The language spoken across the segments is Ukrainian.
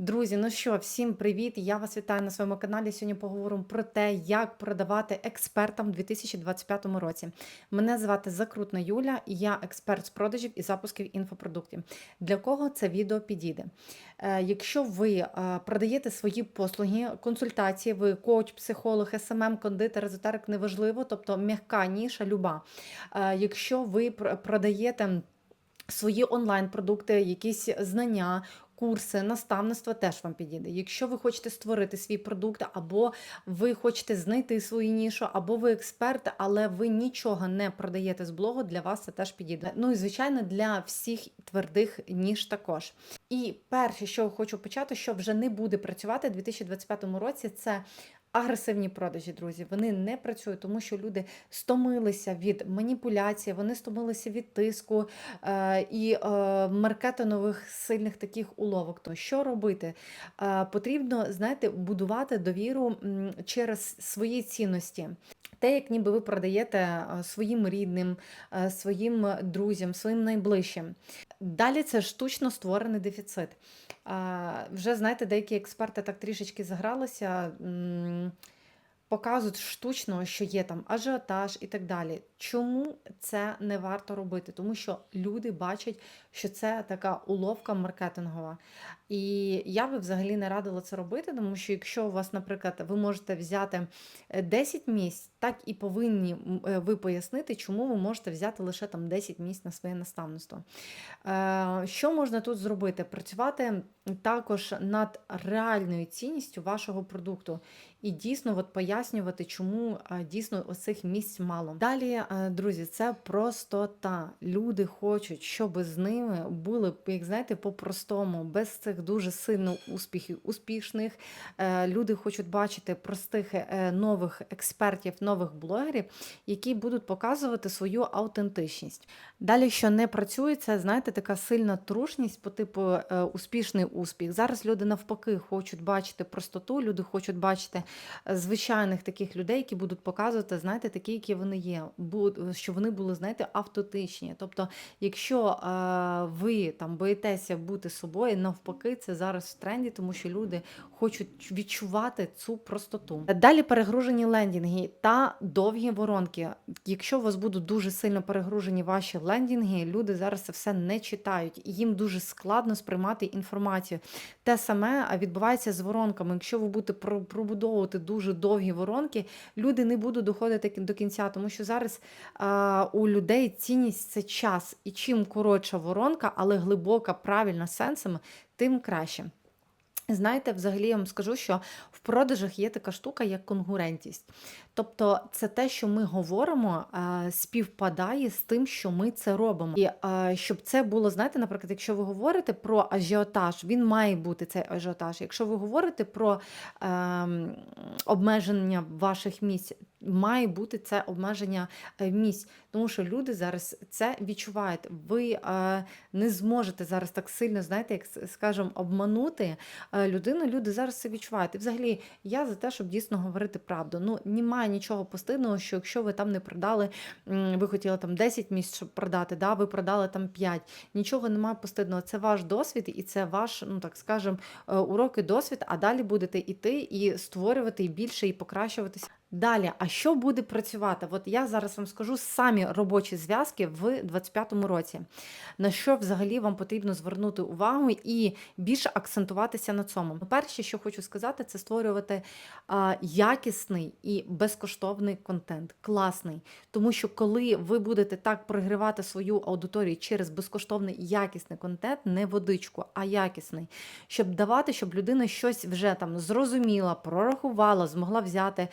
Друзі, ну що, всім привіт! Я вас вітаю на своєму каналі. Сьогодні поговоримо про те, як продавати експертам у 2025 році. Мене звати Закрутна Юля, і я експерт з продажів і запусків інфопродуктів. Для кого це відео підійде? Е, Якщо ви е, продаєте свої послуги, консультації, ви коуч, психолог, СММ, кондитер, езотерик, неважливо, тобто м'яка ніша, люба. Е, Якщо ви продаєте свої онлайн-продукти, якісь знання, курси, наставництво теж вам підійде. Якщо ви хочете створити свій продукт, або ви хочете знайти свою нішу, або ви експерт, але ви нічого не продаєте з блогу, для вас це теж підійде. Ну і звичайно, для всіх твердих ніж також. І перше, що хочу почати, що вже не буде працювати у 2025 році, це агресивні продажі, друзі. Вони не працюють, тому що люди стомилися від маніпуляції, вони стомилися від тиску е, і е, маркетингових сильних таких уловок. То що робити? Е, потрібно, знаєте, будувати довіру через свої цінності. Те, як ніби ви продаєте е, своїм рідним, е, своїм друзям, своїм найближчим. Далі це штучно створений дефіцит. Вже знаєте, деякі експерти так трішечки загралися, показують штучно, що є там ажіотаж і так далі. Чому це не варто робити? Тому що люди бачать, що це така уловка маркетингова. І я би взагалі не радила це робити, тому що якщо у вас, наприклад, ви можете взяти е, 10 місць, так і повинні е, ви пояснити, чому ви можете взяти лише там 10 місць на своє наставництво. Е, Що можна тут зробити? Працювати також над реальною цінністю вашого продукту і дійсно от пояснювати, чому е, дійсно оцих місць мало. Далі, друзі, це простота. Люди хочуть, щоб з ними були, як знаєте, по-простому, без цих дуже сильно успіхів, успішних. Е, Люди хочуть бачити простих е, нових експертів, нових блогерів, які будуть показувати свою автентичність. Далі, що не працює, це знаєте, така сильна трушність по типу е, успішний успіх. Зараз люди навпаки хочуть бачити простоту, люди хочуть бачити е, звичайних таких людей, які будуть показувати, знаєте, такі, які вони є, щоб вони були, знаєте, автентичні. Тобто, якщо е, ви там боїтеся бути собою, навпаки, це зараз в тренді, тому що люди хочуть відчувати цю простоту. Далі перегружені лендінги та довгі воронки. Якщо у вас будуть дуже сильно перегружені ваші лендінги, люди зараз це все не читають, і їм дуже складно сприймати інформацію. Те саме відбувається з воронками. Якщо ви будете пробудовувати дуже довгі воронки, люди не будуть доходити до кінця, тому що зараз а, у людей цінність це час. І чим коротша воронка, але глибока, правильна сенсами, тим краще. Знаєте, взагалі я вам скажу, що в продажах є така штука, як конкурентність. Тобто, це те, що ми говоримо, співпадає з тим, що ми це робимо. І щоб це було, знаєте, наприклад, якщо ви говорите про ажіотаж, він має бути цей ажіотаж. Якщо ви говорите про ем, обмеження ваших місць, має бути це обмеження е, місць, тому що люди зараз це відчувають. Ви е, не зможете зараз так сильно, знаєте, як скажемо, обманути е, людину. Люди зараз це відчувають. І взагалі, я за те, щоб дійсно говорити правду. Ну, немає нічого постидного, що якщо ви там не продали, ви хотіли там 10 місць, щоб продати, да, ви продали там 5. Нічого немає постидного. Це ваш досвід і це ваш, ну так скажемо, е, урок і досвід, а далі будете йти і створювати і більше, і покращуватися. Далі, а що буде працювати? От я зараз вам скажу самі робочі зв'язки в 2025 році. На що взагалі вам потрібно звернути увагу і більше акцентуватися на цьому. Перше, що хочу сказати, це створювати а, якісний і безкоштовний контент. Класний. Тому що коли ви будете так прогрівати свою аудиторію через безкоштовний якісний контент, не водичку, а якісний, щоб давати, щоб людина щось вже там зрозуміла, прорахувала, змогла взяти,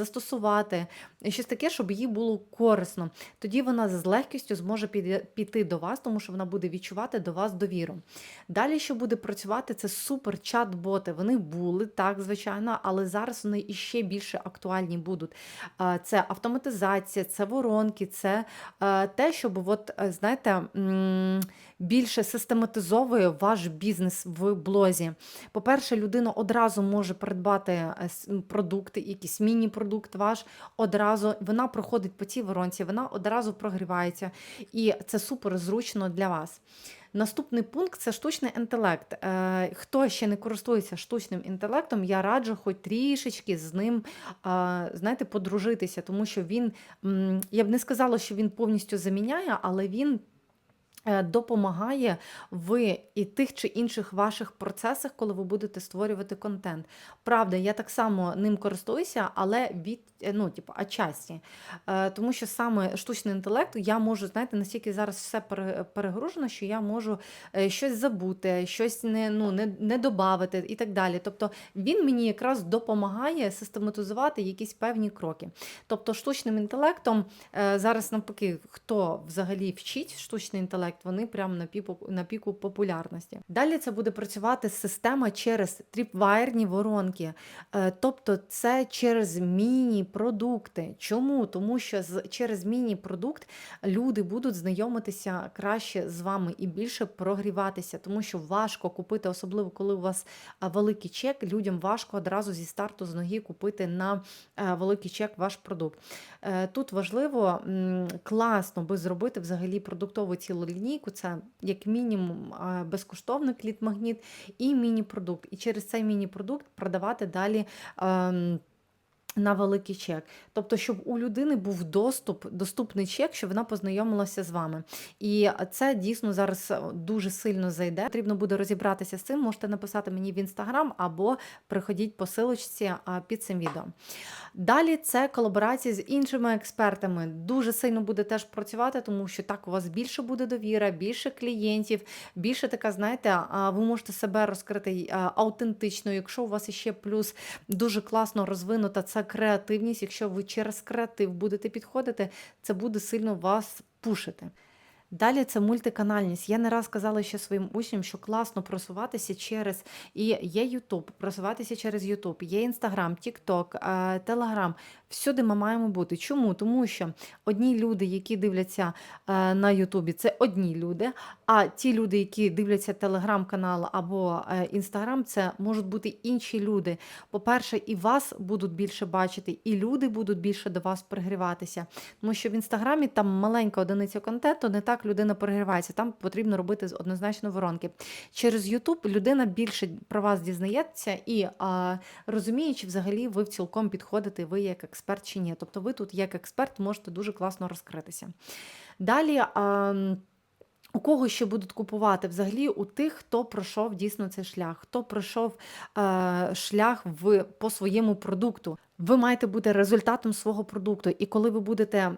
застосувати, щось таке, щоб їй було корисно. Тоді вона з легкістю зможе піти до вас, тому що вона буде відчувати до вас довіру. Далі, що буде працювати, це супер чат-боти. Вони були так, звичайно, але зараз вони іще більше актуальні будуть. Це автоматизація, це воронки, це е, те, щоб, от, е, знаєте, більше систематизовує ваш бізнес в блозі. По-перше, людина одразу може придбати е, продукти, якийсь міні-продукт ваш, одразу вона проходить по цій воронці, вона одразу прогрівається, і це супер зручно для вас. Наступний пункт це штучний інтелект. Е, Хто ще не користується штучним інтелектом, я раджу хоч трішечки з ним, знаєте, подружитися, тому що він, я б не сказала, що він повністю заміняє, але він е, допомагає в і тих чи інших ваших процесах, коли ви будете створювати контент. Правда, я так само ним користуюся, але від е, ну, типу, отчасті. Е, Тому що саме штучний інтелект, я можу, знаєте, настільки зараз все пере- перегружено, що я можу е, щось забути, щось не, ну, не, не додати і так далі. Тобто він мені якраз допомагає систематизувати якісь певні кроки. Тобто, штучним інтелектом е, зараз навпаки, хто взагалі вчить штучний інтелект, вони прямо на піку, на піку популярності. Далі це буде працювати система через тріпвайерні воронки. Е, Тобто, це через міні-продукти. Чому? Тому що через міні-продукт люди будуть знайомитися краще з вами і більше прогріватися, тому що важко купити, особливо коли у вас великий чек, людям важко одразу зі старту з ноги купити на е, великий чек ваш продукт. Е, Тут важливо класно би зробити взагалі продуктову цілу лінійку. Це як мінімум безкоштовний кліт-магніт і міні-продукт. І через цей міні-продукт продавати далі. На великий чек. Тобто, щоб у людини був доступ, доступний чек, щоб вона познайомилася з вами. І це дійсно зараз е, дуже сильно зайде. Потрібно буде розібратися з цим. Можете написати мені в інстаграм або приходіть по силочці під цим відео. Далі це колаборації з іншими експертами. Дуже сильно буде теж працювати, тому що так у вас більше буде довіра, більше клієнтів, більше така, знаєте, ви можете себе розкрити аутентично. Якщо у вас іще плюс дуже класно розвинута ця креативність, якщо ви через креатив будете підходити, це буде сильно вас пушити. Далі це мультиканальність. Я не раз казала ще своїм учням, що класно просуватися через і є YouTube, просуватися через YouTube, є Instagram, TikTok, е, Telegram. Всюди ми маємо бути. Чому? Тому що одні люди, які дивляться е, на Ютубі, це одні люди. А ті люди, які дивляться телеграм-канал або е, інстаграм, це можуть бути інші люди. По-перше, і вас будуть більше бачити, і люди будуть більше до вас пригріватися. Тому що в інстаграмі там маленька одиниця контенту, не так людина перегрівається. Там потрібно робити однозначно воронки. Через Ютуб людина більше про вас дізнається і а, розуміє, чи взагалі ви цілком підходите, ви як експерт чи ні. Тобто ви тут як експерт можете дуже класно розкритися. Далі. А, у кого ще будуть купувати? Взагалі у тих, хто пройшов дійсно цей шлях, хто пройшов е, шлях в, по своєму продукту. Ви маєте бути результатом свого продукту. І коли ви будете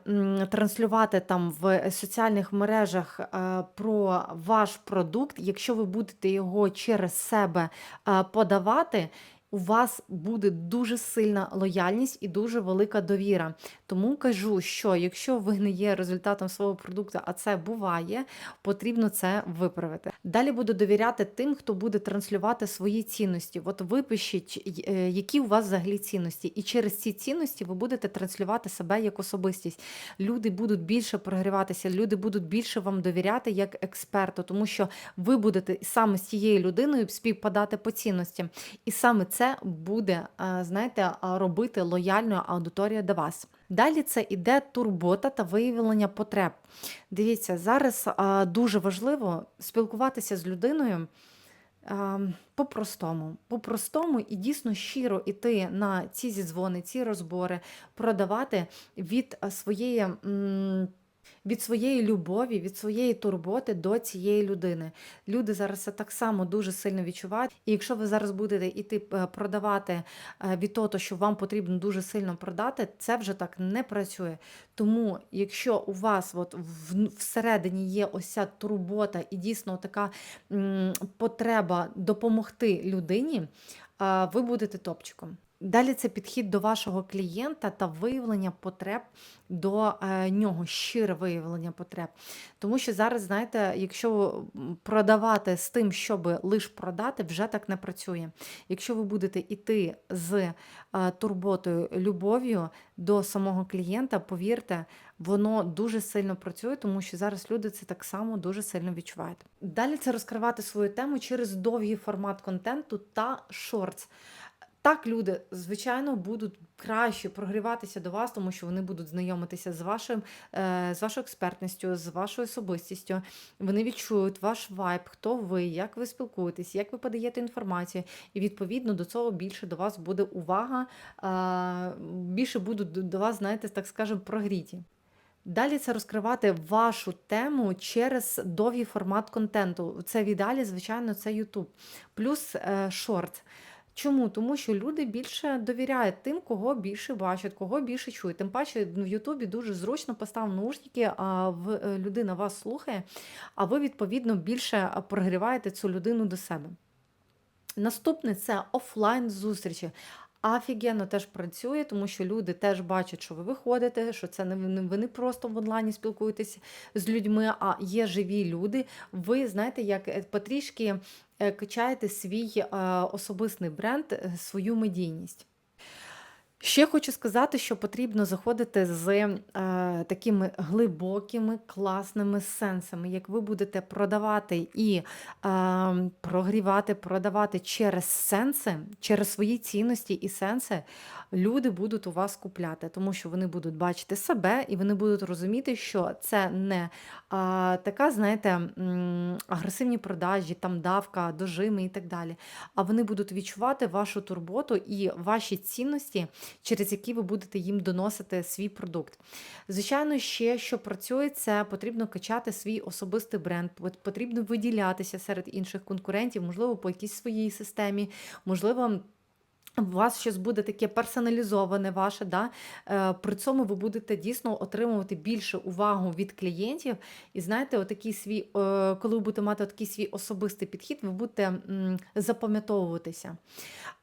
транслювати там в соціальних мережах е, про ваш продукт, якщо ви будете його через себе е, подавати, у вас буде дуже сильна лояльність і дуже велика довіра. Тому кажу, що якщо ви не є результатом свого продукту, а це буває, потрібно це виправити. Далі буду довіряти тим, хто буде транслювати свої цінності. От випишіть, е, які у вас взагалі цінності, і через ці цінності ви будете транслювати себе як особистість. Люди будуть більше прогріватися, люди будуть більше вам довіряти як експерту, тому що ви будете саме з цією людиною співпадати по цінностям. І саме це буде, е, знаєте, робити лояльною аудиторія до вас. Далі це іде турбота та виявлення потреб. Дивіться, зараз дуже важливо спілкуватися з людиною. По-простому, по-простому і дійсно щиро йти на ці зідзвони, ці розбори, продавати від своєї. м, Від своєї любові, від своєї турботи до цієї людини. Люди зараз це так само дуже сильно відчувають. І якщо ви зараз будете йти е, продавати е, від того, що вам потрібно дуже сильно продати, це вже так не працює. Тому, якщо у вас от всередині є ось ця турбота і дійсно така потреба допомогти людині, ви будете топчиком. Далі це підхід до вашого клієнта та виявлення потреб до е, нього, щире виявлення потреб. Тому що зараз, знаєте, якщо продавати з тим, щоб лише продати, вже так не працює. Якщо ви будете йти з е, турботою, любов'ю до самого клієнта, повірте, воно дуже сильно працює, тому що зараз люди це так само дуже сильно відчувають. Далі це розкривати свою тему через довгий формат контенту та шортс. Так, люди, звичайно, будуть краще прогріватися до вас, тому що вони будуть знайомитися з вашим, е, з вашою експертністю, з вашою особистістю. Вони відчують ваш вайб, хто ви, як ви спілкуєтесь, як ви подаєте інформацію. І відповідно до цього більше до вас буде увага, е, більше будуть до вас, знаєте, так скажемо, прогріті. Далі це розкривати вашу тему через довгий формат контенту. Це в ідеалі, звичайно, це YouTube. Плюс е, шорт. Чому? Тому що люди більше довіряють тим, кого більше бачать, кого більше чують. Тим паче в Ютубі дуже зручно постав наушники, а в е, людина вас слухає, а ви, відповідно, більше прогріваєте цю людину до себе. Наступне це офлайн зустрічі. Офігенно теж працює, тому що люди теж бачать, що ви виходите, що це не ви не просто в онлайні спілкуєтесь з людьми, а є живі люди. Ви знаєте, як е, потрішки е, качаєте свій е, особистий бренд, свою медійність. Ще хочу сказати, що потрібно заходити з е, такими глибокими, класними сенсами. Як ви будете продавати і е, прогрівати, продавати через сенси, через свої цінності і сенси, люди будуть у вас купляти, тому що вони будуть бачити себе і вони будуть розуміти, що це не а, така, знаєте, агресивні продажі, там давка, дожими і так далі. А вони будуть відчувати вашу турботу і ваші цінності через які ви будете їм доносити свій продукт. Звичайно, ще що працює, це потрібно качати свій особистий бренд, потрібно виділятися серед інших конкурентів, можливо, по якійсь своїй системі, можливо. У вас щось буде таке персоналізоване ваше, да? Е, при цьому ви будете дійсно отримувати більше увагу від клієнтів. І знаєте, отакий свій, е, коли ви будете мати такий свій особистий підхід, ви будете запам'ятовуватися.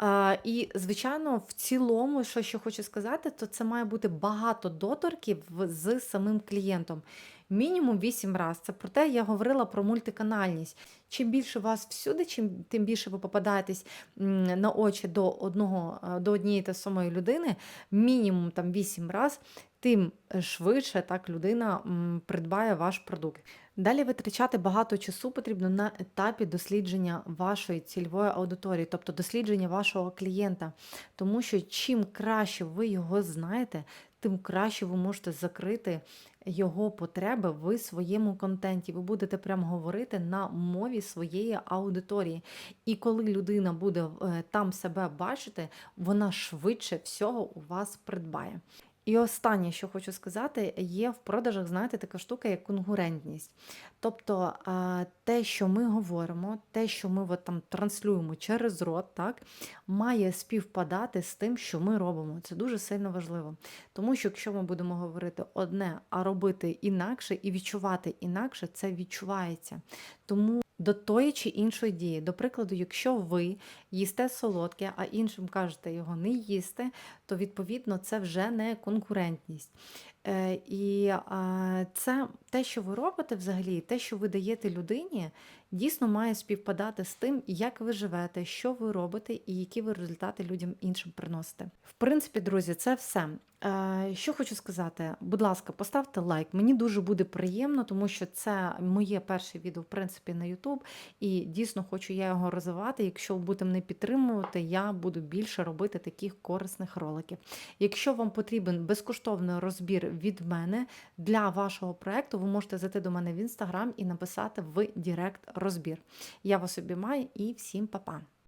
Е, і, звичайно, в цілому, що ще хочу сказати, то це має бути багато доторків з самим клієнтом. Мінімум 8 разів. Це про те, я говорила про мультиканальність. Чим більше вас всюди, чим тим більше ви попадаєтесь на очі до одного, е, до однієї та самої людини, мінімум там 8 разів, тим швидше так людина придбає ваш продукт. Далі витрачати багато часу потрібно на етапі дослідження вашої цільової аудиторії, тобто дослідження вашого клієнта. Тому що чим краще ви його знаєте, тим краще ви можете закрити його потреби в своєму контенті. Ви будете прямо говорити на мові своєї аудиторії. І коли людина буде е, там себе бачити, вона швидше всього у вас придбає. І останнє, що хочу сказати, є в продажах, знаєте, така штука, як конкурентність. Тобто те, що ми говоримо, те, що ми от там транслюємо через рот, так, має співпадати з тим, що ми робимо. Це дуже сильно важливо. Тому що якщо ми будемо говорити одне, а робити інакше і відчувати інакше, це відчувається. Тому до тої чи іншої дії. До прикладу, якщо ви їсте солодке, а іншим кажете його не їсти, то відповідно це вже не конкурентність. Е, І це те, що ви робите взагалі, те, що ви даєте людині, дійсно має співпадати з тим, як ви живете, що ви робите і які ви результати людям іншим приносите. В принципі, друзі, це все. Е, Що хочу сказати, будь ласка, поставте лайк. Мені дуже буде приємно, тому що це моє перше відео, в принципі, на YouTube, і дійсно хочу я його розвивати. Якщо ви будете мене підтримувати, я буду більше робити таких корисних роликів. Якщо вам потрібен безкоштовний розбір від мене для вашого проекту, ви можете зайти до мене в інстаграм і написати в Директ розбір. Я вас обіймаю і всім па-па!